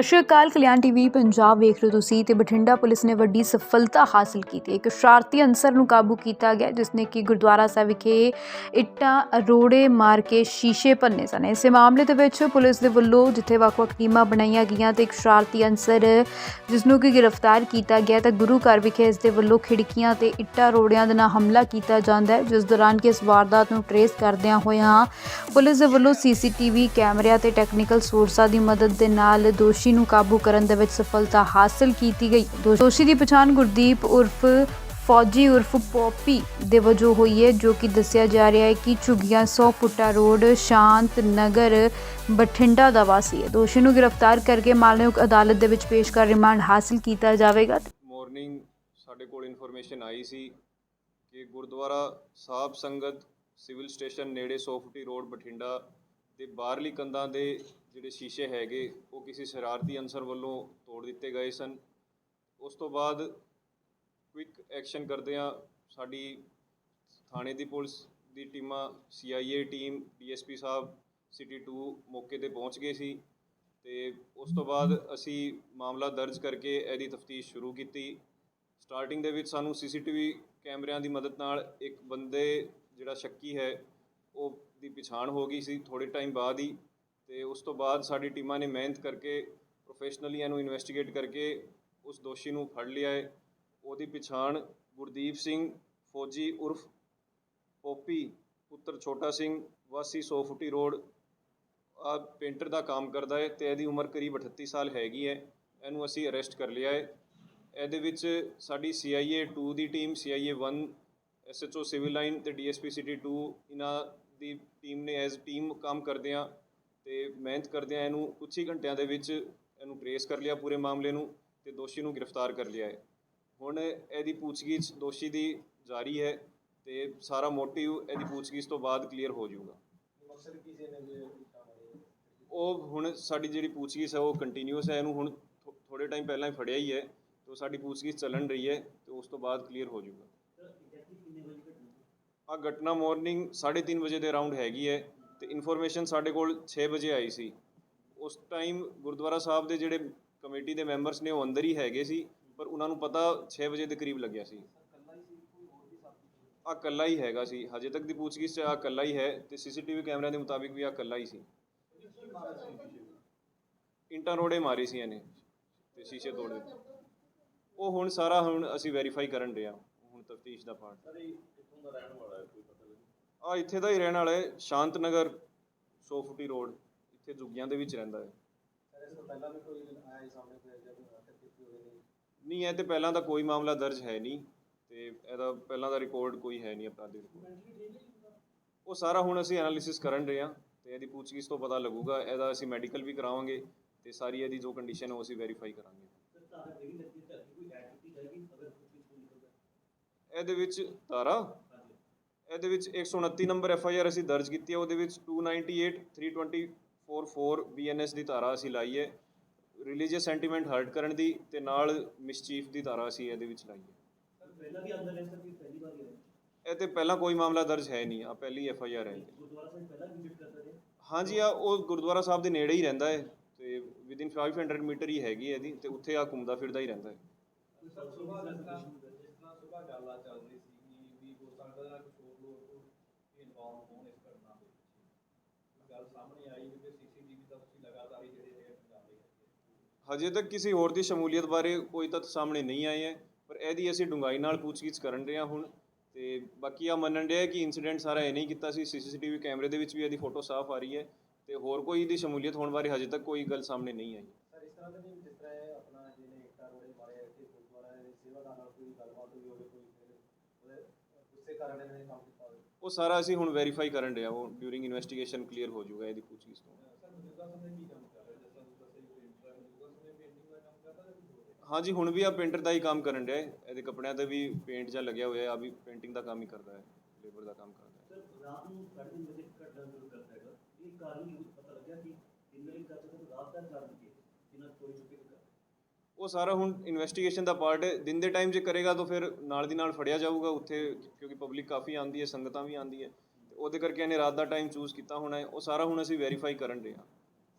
ਸਤਿ ਸ਼੍ਰੀ ਅਕਾਲ, ਕਲਿਆਣ ਟੀਵੀ ਪੰਜਾਬ ਵੇਖ ਰਹੇ ਹੋ ਤੁਸੀਂ ਤੇ ਬਠਿੰਡਾ ਪੁਲਿਸ ਨੇ ਵੱਡੀ ਸਫਲਤਾ ਹਾਸਲ ਕੀਤੀ ਇੱਕ ਸ਼ਰਾਰਤੀ ਅਨਸਰ ਨੂੰ ਕਾਬੂ ਕੀਤਾ ਗਿਆ, ਜਿਸ ਨੇ ਕਿ ਗੁਰਦੁਆਰਾ ਸਾਹਿਬ ਵਿਖੇ ਇੱਟਾਂ ਰੋੜੇ ਮਾਰ ਕੇ ਸ਼ੀਸ਼ੇ ਭੰਨੇ ਸਨ। ਇਸੇ ਮਾਮਲੇ ਦੇ ਵਿੱਚ ਪੁਲਿਸ ਦੇ ਵੱਲੋਂ ਜਿੱਥੇ ਵੱਖ-ਵੱਖ ਟੀਮਾਂ ਬਣਾਈਆਂ ਗਈਆਂ ਤੇ ਇੱਕ ਸ਼ਰਾਰਤੀ ਅਨਸਰ, ਜਿਸ ਨੂੰ ਕਿ ਗ੍ਰਿਫਤਾਰ ਕੀਤਾ ਗਿਆ, ਤਾਂ ਗੁਰੂ ਘਰ ਵਿਖੇ ਇਸ ਦੇ ਵੱਲੋਂ ਖਿੜਕੀਆਂ ਤੇ ਇੱਟਾਂ ਰੋੜਿਆਂ ਦੇ ਨਾਲ ਹਮਲਾ ਕੀਤਾ ਜਾਂਦਾ ਹੈ, ਜਿਸ ਦੌਰਾਨ ਕਿ ਇਸ ਵਾਰਦਾਤ ਨੂੰ ਟਰੇਸ ਕਰਦਿਆਂ ਹੋਇਆਂ ਪੁਲਿਸ ਦੇ ਵੱਲੋਂ ਸੀਸੀਟੀਵੀ ਕੈਮਰਿਆਂ ਤੇ ਟੈਕਨੀਕਲ ਸੋਰਸਾਂ ਦੀ ਮਦਦ ਦੇ ਨਾਲ ਦੋਸ਼ੀ ਨੂੰ ਕਾਬੂ ਕਰਨ ਦੇ ਵਿੱਚ ਸਫਲਤਾ ਹਾਸਲ ਕੀਤੀ ਗਈ। ਦੋਸ਼ੀ ਦੀ ਪਛਾਣ ਗੁਰਦੀਪ ਉਰਫ ਫੌਜੀ ਉਰਫ ਪੋਪੀ ਦੇ ਵਜੋਂ ਹੋਈ ਹੈ, ਜੋ ਕਿ ਦੱਸਿਆ ਜਾ ਰਿਹਾ ਹੈ ਕਿ ਝੁਗੀਆਂ 100 ਪੁੱਟਾ ਰੋਡ, ਸ਼ਾਂਤ ਨਗਰ, ਬਠਿੰਡਾ ਦਾ ਵਾਸੀ ਹੈ। ਦੋਸ਼ੀ ਨੂੰ ਗ੍ਰਿਫਤਾਰ ਕਰਕੇ ਮਾਲਯੋਗ ਅਦਾਲਤ ਦੇ ਵਿੱਚ ਪੇਸ਼ ਕਰ ਰਿਮਾਂਡ ਹਾਸਲ ਕੀਤਾ ਜਾਵੇਗਾ। ਮਾਰਨਿੰਗ ਸਾਡੇ ਕੋਲ ਇਨਫੋਰਮੇਸ਼ਨ ਆਈ ਸੀ ਕਿ ਗੁਰਦੁਆਰਾ ਸਾਹਿਬ ਸੰਗਤ ਸਿਵਲ ਸਟੇਸ਼ਨ ਨੇੜੇ ਸੋਫਟੀ ਰੋਡ, ਬਠਿੰਡਾ ਦੇ ਬਾਹਰਲੀ ਕੰਧਾਂ ਦੇ ਜਿਹੜੇ ਸ਼ੀਸ਼ੇ ਹੈਗੇ, ਉਹ ਕਿਸੇ ਸ਼ਰਾਰਤੀ ਅਨਸਰ ਵੱਲੋਂ ਤੋੜ ਦਿੱਤੇ ਗਏ ਸਨ। ਉਸ ਤੋਂ ਬਾਅਦ ਕੁਇਕ ਐਕਸ਼ਨ ਕਰਦਿਆਂ ਸਾਡੀ ਥਾਣੇ ਦੀ ਪੁਲਿਸ ਦੀ ਟੀਮਾਂ ਸੀਆਈਏ ਟੀਮ ਡੀਐਸਪੀ ਸਾਹਿਬ ਸਿਟੀ 2 ਮੌਕੇ ਤੇ ਪਹੁੰਚ ਗਏ ਸੀ ਤੇ ਉਸ ਤੋਂ ਬਾਅਦ ਅਸੀਂ ਮਾਮਲਾ ਦਰਜ ਕਰਕੇ ਇਹਦੀ ਤਫਤੀਸ਼ ਸ਼ੁਰੂ ਕੀਤੀ। ਸਟਾਰਟਿੰਗ ਦੇ ਵਿੱਚ ਸਾਨੂੰ ਸੀਸੀਟੀਵੀ ਕੈਮਰਿਆਂ ਦੀ ਮਦਦ ਨਾਲ ਇੱਕ ਬੰਦੇ ਜਿਹੜਾ ਸ਼ੱਕੀ ਹੈ, ਉਹ ਦੀ ਪਛਾਣ ਹੋ ਗਈ ਸੀ ਥੋੜੇ ਟਾਈਮ ਬਾਅਦ ਹੀ ਤੇ ਉਸ ਤੋਂ ਬਾਅਦ ਸਾਡੀ ਟੀਮਾਂ ਨੇ ਮਿਹਨਤ ਕਰਕੇ ਪ੍ਰੋਫੈਸ਼ਨਲੀ ਇਹਨੂੰ ਇਨਵੈਸਟੀਗੇਟ ਕਰਕੇ ਉਸ ਦੋਸ਼ੀ ਨੂੰ ਫੜ ਲਿਆ ਹੈ। ਉਹਦੀ ਪਛਾਣ ਗੁਰਦੀਪ ਸਿੰਘ, ਫੌਜੀ ਉਰਫ ਪੋਪੀ, ਪੁੱਤਰ ਛੋਟਾ ਸਿੰਘ, ਵਾਸੀ 100 ਫੁੱਟੀ ਰੋਡ ਆ ਪੇਂਟਰ ਦਾ ਕੰਮ ਕਰਦਾ ਹੈ ਤੇ ਇਹਦੀ ਉਮਰ ਕਰੀਬ 38 ਸਾਲ ਹੈਗੀ ਹੈ। ਇਹਨੂੰ ਅਸੀਂ ਅਰੈਸਟ ਕਰ ਲਿਆ ਹੈ। ਇਹਦੇ ਵਿੱਚ ਸਾਡੀ CIA 2 ਦੀ team CIA 1 SHO civil line ਤੇ DSP ਸਿਟੀ 2 ਇਹਨਾਂ ਦੀ ਟੀਮ ਨੇ ਐਜ਼ ਟੀਮ ਕੰਮ ਕਰਦਿਆਂ ਤੇ ਮਿਹਨਤ ਕਰਦਿਆਂ ਇਹਨੂੰ ਕੁਝ ਹੀ ਘੰਟਿਆਂ ਦੇ ਵਿੱਚ ਇਹਨੂੰ ਟਰੇਸ ਕਰ ਲਿਆ ਪੂਰੇ ਮਾਮਲੇ ਨੂੰ ਤੇ ਦੋਸ਼ੀ ਨੂੰ ਗ੍ਰਿਫਤਾਰ ਕਰ ਲਿਆ ਹੈ। ਹੁਣ ਇਹਦੀ ਪੁੱਛਗਿੱਛ ਦੋਸ਼ੀ ਦੀ ਜਾਰੀ ਹੈ ਤੇ ਸਾਰਾ ਮੋਟਿਵ ਇਹਦੀ ਪੁੱਛਗਿੱਛ ਤੋਂ ਬਾਅਦ ਕਲੀਅਰ ਹੋ ਜਾਊਗਾ। ਉਹ ਹੁਣ ਸਾਡੀ ਜਿਹੜੀ ਪੁੱਛਗਿੱਛ ਹੈ ਉਹ ਕੰਟੀਨਿਊਸ ਹੈ ਇਹਨੂੰ ਹੁਣ ਥੋੜੇ ਟਾਈਮ ਪਹਿਲਾਂ ਹੀ ਫੜਿਆ ਹੀ ਹੈ ਤੇ ਸਾਡੀ ਪੁੱਛਗਿੱਛ ਚੱਲਣ ਰਹੀ ਹੈ ਤੇ ਉਸ ਤੋਂ ਬਾਅਦ ਕਲੀਅਰ ਹੋ ਜਾਊਗਾ। ਆ ਘਟਨਾ ਮਾਰਨਿੰਗ 3:30 ਵਜੇ ਦੇ ਅਰਾਊਂਡ ਹੈਗੀ ਹੈ ਤੇ ਇਨਫੋਰਮੇਸ਼ਨ ਸਾਡੇ ਕੋਲ 6 ਵਜੇ ਆਈ ਸੀ। ਉਸ ਟਾਈਮ ਗੁਰਦੁਆਰਾ ਸਾਹਿਬ ਦੇ ਜਿਹੜੇ ਕਮੇਟੀ ਦੇ ਮੈਂਬਰਸ ਨੇ ਉਹ ਅੰਦਰ ਹੀ ਹੈਗੇ ਸੀ, ਪਰ ਉਹਨਾਂ ਨੂੰ ਪਤਾ 6 ਵਜੇ ਦੇ ਕਰੀਬ ਲੱਗਿਆ ਸੀ। ਆ ਕੱਲਾ ਹੀ ਹੈਗਾ ਸੀ। ਹਜੇ ਤੱਕ ਦੀ ਪੁੱਛਗਿੱਛ 'ਚ ਆ ਕੱਲਾ ਹੀ ਹੈ ਤੇ ਸੀਸੀਟੀਵੀ ਕੈਮਰਿਆਂ ਦੇ ਮੁਤਾਬਿਕ ਵੀ ਆ ਕੱਲਾ ਹੀ ਸੀ। ਇੰਟਾ ਰੋੜੇ ਮਾਰੀ ਸੀ ਇਹਨੇ ਤੇ ਸ਼ੀਸ਼ੇ ਤੋੜ ਦਿੱਤੇ। ਉਹ ਹੁਣ ਸਾਰਾ ਹੁਣ ਅਸੀਂ ਵੈਰੀਫਾਈ ਕਰਨ ਰਹੇ ਹਾਂ, ਹੁਣ ਤਫਤੀਸ਼ ਦਾ ਪਾਰਟ ਆ ਇੱਥੇ ਦਾ ਹੀ ਰਹਿਣ ਵਾਲਾ ਹੈ ਸ਼ਾਂਤ ਨਗਰ 100 ਫੁੱਟੀ ਰੋਡ ਇੱਥੇ ਜੁਗੀਆਂ ਦੇ ਵਿੱਚ ਰਹਿੰਦਾ ਹੈ। ਨਹੀਂ? ਇਹ ਤੇ ਪਹਿਲਾਂ ਦਾ ਕੋਈ ਮਾਮਲਾ ਦਰਜ ਹੈ ਨਹੀਂ ਤੇ ਇਹਦਾ ਪਹਿਲਾਂ ਦਾ ਰਿਕਾਰਡ ਕੋਈ ਹੈ ਨਹੀਂ ਅਪਰਾਧਿਕ ਰਿਕਾਰਡ। ਉਹ ਸਾਰਾ ਹੁਣ ਅਸੀਂ ਐਨਾਲਿਸਿਸ ਕਰਨ ਰਹੇ ਹਾਂ ਤੇ ਇਹਦੀ ਪੁੱਛਗਿੱਛ ਤੋਂ ਪਤਾ ਲੱਗੂਗਾ ਇਹਦਾ ਅਸੀਂ ਮੈਡੀਕਲ ਵੀ ਕਰਾਵਾਂਗੇ ਤੇ ਸਾਰੀ ਇਹਦੀ ਜੋ ਕੰਡੀਸ਼ਨ ਹੈ ਉਹ ਅਸੀਂ ਵੈਰੀਫਾਈ ਕਰਾਂਗੇ। ਇਹਦੇ ਵਿੱਚ ਧਾਰਾ ਇਹਦੇ ਵਿੱਚ 129 ਨੰਬਰ ਐਫ ਆਈ ਆਰ ਅਸੀਂ ਦਰਜ ਕੀਤੀ ਹੈ ਉਹਦੇ ਵਿੱਚ 298 3244 ਬੀਐਨਐਸ ਦੀ ਧਾਰਾ ਅਸੀਂ ਲਾਈ ਹੈ। ਰਿਲੀਜੀਅਸ ਸੈਂਟੀਮੈਂਟ ਹਰਟ ਕਰਨ ਦੀ ਤੇ ਨਾਲ ਮਿਸਚੀਫ ਦੀ ਧਾਰਾ ਅਸੀਂ ਇਹਦੇ ਵਿੱਚ ਲਾਈ ਹੈ। ਇਹ ਤੇ ਪਹਿਲਾਂ ਕੋਈ ਮਾਮਲਾ ਦਰਜ ਹੈ ਨਹੀਂ ਆ ਪਹਿਲੀ ਐਫ ਆਈ ਆਰ ਹੈ। ਹਾਂਜੀ ਆ ਉਹ ਗੁਰਦੁਆਰਾ ਸਾਹਿਬ ਦੇ ਨੇੜੇ ਹੀ ਰਹਿੰਦਾ ਹੈ ਤੇ ਵਿਦਿਨ 500 ਮੀਟਰ ਹੀ ਹੈਗੀ ਇਹਦੀ ਤੇ ਉੱਥੇ ਆ ਘੁੰਮਦਾ ਫਿਰਦਾ ਹੀ ਰਹਿੰਦਾ ਹੈ। ਹਜੇ ਤੱਕ ਕਿਸੇ ਹੋਰ ਦੀ ਸ਼ਮੂਲੀਅਤ ਬਾਰੇ ਕੋਈ ਤੱਥ ਸਾਹਮਣੇ ਨਹੀਂ ਆਏ ਹੈ ਪਰ ਇਹਦੀ ਅਸੀਂ ਡੂੰਘਾਈ ਨਾਲ ਪੁੱਛਗਿੱਛ ਕਰਨ ਰਹੇ ਹਾਂ ਹੁਣ ਤੇ ਬਾਕੀ ਆ ਮੰਨਣ ਡਿਆ ਕਿ ਇਨਸੀਡੈਂਟ ਸਾਰਾ ਇਹ ਨਹੀਂ ਕੀਤਾ ਸੀ ਸੀਸੀਟੀਵੀ ਕੈਮਰੇ ਦੇ ਵਿੱਚ ਵੀ ਇਹਦੀ ਫੋਟੋ ਸਾਫ਼ ਆ ਰਹੀ ਹੈ ਤੇ ਹੋਰ ਕੋਈ ਦੀ ਸ਼ਮੂਲੀਅਤ ਹੋਣ ਬਾਰੇ ਹਜੇ ਤੱਕ ਕੋਈ ਗੱਲ ਸਾਹਮਣੇ ਨਹੀਂ ਆਈ। ਸਰ ਇਸ ਤਰ੍ਹਾਂ ਦਾ ਨਹੀਂ ਜਿਸ ਤਰ੍ਹਾਂ ਇਹ ਆਪਣਾ ਜਿਹਨੇ ਇੱਟਾਂ ਰੋੜੇ ਮਾਰੇ ਕਿ ਗੁਰਦੁਆਰਾ ਦੇ ਸੇਵਾਦਾਰ ਨਾਲ ਕੋਈ ਗੱਲਬਾਤ ਹੋਈ ਹੋਵੇ ਕੋਈ ਫਿਰ ਉਹਦੇ ਗੁੱਸੇ ਕਾਰਨ ਇਹਨੇ ਕੰਮ ਕੀਤਾ। ਹੋਵੇ ਉਹ ਸਾਰਾ ਅਸੀਂ ਹੁਣ ਵੈਰੀਫਾਈ ਕਰਨ ਰਹੇ ਉਹ ਡਿਊਰਿੰਗ ਇਨਵੈਸਟੀਗੇਸ਼ਨ ਕਲੀਅਰ ਹੋ ਜਾਊਗਾ ਇਹਦੀ ਪੁੱਛਗਿੱਛ ਤੋਂ। ਹਾਂਜੀ, ਹੁਣ ਵੀ ਆ ਪੇਂਟਰ ਦਾ ਹੀ ਕੰਮ ਕਰਨ ਰਿਹਾ ਇਹਦੇ ਕੱਪੜਿਆਂ ਤੇ ਵੀ ਪੇਂਟ ਜਾਂ ਲੱਗਿਆ ਹੋਇਆ, ਆ ਵੀ ਪੇਂਟਿੰਗ ਦਾ ਕੰਮ ਹੀ ਕਰਦਾ ਹੈ ਲੇਬਰ ਦਾ ਕੰਮ ਕਰਦਾ ਹੈ। ਸਰ, ਰਾਤ ਨੂੰ 3:30 ਵਜੇ ਘਟਨਾ ਸ਼ੁਰੂ ਕਰਦਾ ਹੈਗਾ। ਇਹ ਕਾਰਨ ਪਤਾ ਲੱਗਿਆ ਕਿ ਦਿਨ ਕਰਦਾ ਤਾਂ ਰਾਤ ਦਾ ਕਾਰਨ ਕੀ ਹੈ ਕੋਈ ਚੁੱਕੇ ਉਹ ਸਾਰਾ ਹੁਣ ਇਨਵੈਸਟੀਗੇਸ਼ਨ ਦਾ ਪਾਰਟ ਹੈ। ਦਿਨ ਦੇ ਟਾਈਮ ਜੇ ਕਰੇਗਾ ਤਾਂ ਫਿਰ ਨਾਲ ਦੀ ਨਾਲ ਫੜਿਆ ਜਾਊਗਾ ਉੱਥੇ ਕਿਉਂਕਿ ਪਬਲਿਕ ਕਾਫੀ ਆਂਦੀ ਹੈ ਸੰਗਤਾਂ ਵੀ ਆਂਦੀ ਹੈ। ਤੇ ਉਹਦੇ ਕਰਕੇ ਇਹਨੇ ਰਾਤ ਦਾ ਟਾਈਮ ਚੂਜ਼ ਕੀਤਾ ਹੋਣਾ ਹੈ। ਉਹ ਸਾਰਾ ਹੁਣ ਅਸੀਂ ਵੈਰੀਫਾਈ ਕਰਨ ਰਹੇ ਹਾਂ।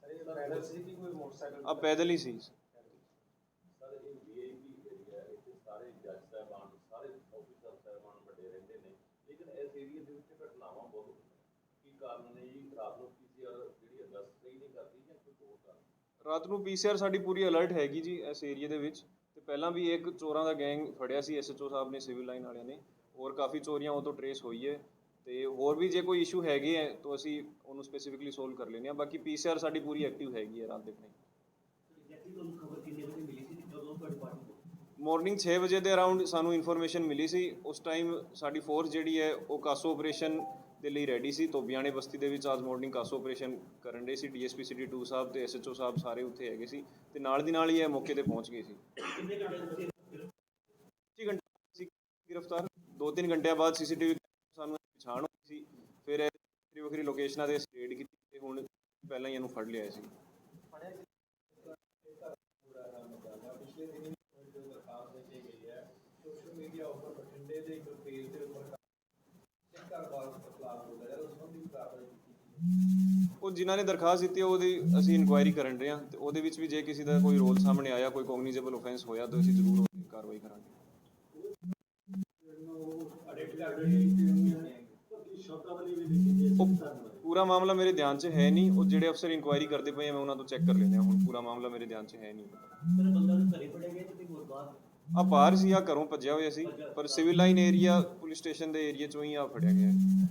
ਸਰ ਇਹ ਪੈਦਲ ਸੀ ਕਿ ਕੋਈ ਮੋਟਰਸਾਈਕਲ? ਆ ਪੈਦਲ ਹੀ ਸੀ। ਸਰ ਇਹ ਵੀਆਈਪੀ ਏਰੀਆ ਇੱਥੇ ਸਾਰੇ ਜੱਜ ਸਾਹਿਬਾਨ ਸਾਰੇ ਆਫੀਸਰ ਸਾਹਿਬਾਨ ਵੱਡੇ ਰਹਿੰਦੇ ਨੇ। ਲੇਕਿਨ ਇਸ ਏਰੀਆ ਦੇ ਵਿੱਚ ਘਟਨਾਵਾਂ ਬਹੁਤ ਹੁੰਦੀਆਂ ਕੀ ਕਾਰਨ ਨੇ ਜੀ? ਰਾਤ ਨੂੰ ਪੀਸੀਆਰ ਜਿਹੜੀ ਅਗਸਤ ਸਹੀ ਨਹੀਂ ਕਰਦੀ ਜਾਂ ਕੋਈ ਹੋਰ ਕਾਰਨ ਰਾਤ ਨੂੰ ਪੀਸੀਆਰ ਸਾਡੀ ਪੂਰੀ ਅਲਰਟ ਹੈਗੀ ਜੀ ਇਸ ਏਰੀਆ ਦੇ ਵਿੱਚ। ਤੇ ਪਹਿਲਾਂ ਵੀ ਇੱਕ ਚੋਰਾਂ ਦਾ ਗੈਂਗ ਫੜਿਆ ਸੀ ਐਸਐਚਓ ਸਾਹਿਬ ਨੇ ਸਿਵਲ ਲਾਈਨ ਵਾਲਿਆਂ ਨੇ। ਹੋਰ ਕਾਫੀ ਚੋਰੀਆਂ ਉਹ ਤੋਂ ਟਰੇਸ ਹੋਈ ਹੈ। ਤੇ ਹੋਰ ਵੀ ਜੇ ਕੋਈ ਇਸ਼ੂ ਹੈਗੇ ਹੈ, ਤਾਂ ਅਸੀਂ ਉਹਨੂੰ ਸਪੈਸੀਫਿਕਲੀ ਸੋਲਵ ਕਰ ਲੈਂਦੇ ਹਾਂ। ਬਾਕੀ ਪੀਸੀਆਰ ਸਾਡੀ ਪੂਰੀ ਐਕਟਿਵ ਹੈਗੀ ਹੈ ਰਾਤ ਦੇ ਟਾਈਮ ਜੈਸੀ ਵਜੇ ਮਾਰਨਿੰਗ 6 ਵਜੇ ਦੇ ਅਰਾਊਂਡ ਸਾਨੂੰ ਇਨਫੋਰਮੇਸ਼ਨ ਮਿਲੀ ਸੀ। ਉਸ ਟਾਈਮ ਸਾਡੀ ਫੋਰਸ ਜਿਹੜੀ ਹੈ, ਉਹ ਕਾਸੋ ਆਪਰੇਸ਼ਨ ਦੇ ਲਈ ਰੈਡੀ ਸੀ। ਧੋਬੀਆਣੇ ਬਸਤੀ ਦੇ ਵਿੱਚ ਅੱਜ ਮਾਰਨਿੰਗ ਕਾਸੋ ਆਪਰੇਸ਼ਨ ਕਰਨ ਦੇ ਸੀ। ਡੀਐਸਪੀ ਸਿਟੀ 2 ਸਾਹਿਬ ਤੇ ਐਸਐਚਓ ਸਾਹਿਬ ਸਾਰੇ ਉੱਥੇ ਹੈਗੇ ਸੀ ਤੇ ਨਾਲ ਦੀ ਨਾਲ ਹੀ ਇਹ ਮੌਕੇ ਤੇ ਪਹੁੰਚ ਗਏ ਸੀ। ਕਿੰਨੇ ਘੰਟੇ 25 ਘੰਟੇ ਸੀ ਗ੍ਰਿਫਤਾਰ। 2-3 ਘੰਟਿਆਂ ਬਾਅਦ ਸੀਸੀਟੀਵੀ ਸਾਨੂੰ ਪਛਾਣ ਹੋਈ ਸੀ। ਫਿਰ ਇਹ ਵੱਖਰੀ ਵੱਖਰੀ ਲੋਕੇਸ਼ਨਾਂ ਤੇ ਸਟੇਟ ਕੀਤੀ ਤੇ ਹੁਣ ਪਹਿਲਾਂ ਹੀ ਇਹਨੂੰ ਫੜ ਲਿਆ ਸੀ। ਪਿਛਲੇ ਦਿਨੀ ਜੋ ਦਰਖਾਸਤ ਦੇ ਕੇ ਗਈ ਹੈ ਸੋਸ਼ਲ ਮੀਡੀਆ ਉੱਪਰ ਬਠਿੰਡੇ ਦੇ ਇੱਕ ਪੇਜ ਦੇ ਉੱਪਰ ਇੱਕ ਕਾਰੋਬਾਰ ਖਿਲਾਫ ਹੋ ਗਿਆ ਉਸ ਸੰਬੰਧੀ ਕਾਰਵਾਈ ਕੀਤੀ ਉਹ ਜਿਨ੍ਹਾਂ ਨੇ ਦਰਖਾਸਤ ਦਿੱਤੀ ਹੈ ਉਹਦੀ ਅਸੀਂ ਇਨਕੁਆਇਰੀ ਕਰਨ ਰਹੇ ਹਾਂ ਤੇ ਉਹਦੇ ਵਿੱਚ ਵੀ ਜੇ ਕਿਸੇ ਦਾ ਕੋਈ ਰੋਲ ਸਾਹਮਣੇ ਆਇਆ ਕੋਈ ਕੋਗਨੀਜ਼ੇਬਲ ਆਫੈਂਸ ਹੋਇਆ ਤਾਂ ਅਸੀਂ ਜ਼ਰੂਰ ਉਹਦੀ ਕਾਰਵਾਈ ਕਰਾਂਗੇ। ਉਹ ਪੂਰਾ ਮਾਮਲਾ ਮੇਰੇ ਧਿਆਨ 'ਚ ਹੈ ਨਹੀਂ ਉਹ ਜਿਹੜੇ ਅਫਸਰ ਇਨਕੁਆਇਰੀ ਕਰਦੇ ਪਏ ਆ ਮੈਂ ਉਹਨਾਂ ਤੋਂ ਚੈੱਕ ਕਰ ਲੈਂਦੇ ਹਾਂ ਹੁਣ ਪੂਰਾ ਮਾਮਲਾ ਮੇਰੇ ਧਿਆਨ 'ਚ ਹੈ ਨਹੀਂ। ਸਰ ਬੰਦਾ ਨੂੰ ਘਰੇ ਫੜਿਆ ਗਿਆ ਤੇ ਹੋਰ ਬਾਹਰ? ਆ ਬਾਹਰ ਸੀ ਆ ਘਰੋਂ ਭੱਜਿਆ ਹੋਇਆ ਸੀ ਪਰ civil line area police station ਦੇ ਏਰੀਆ 'ਚੋਂ ਹੀ ਆ ਫੜਿਆ ਗਿਆ। ਹੈ।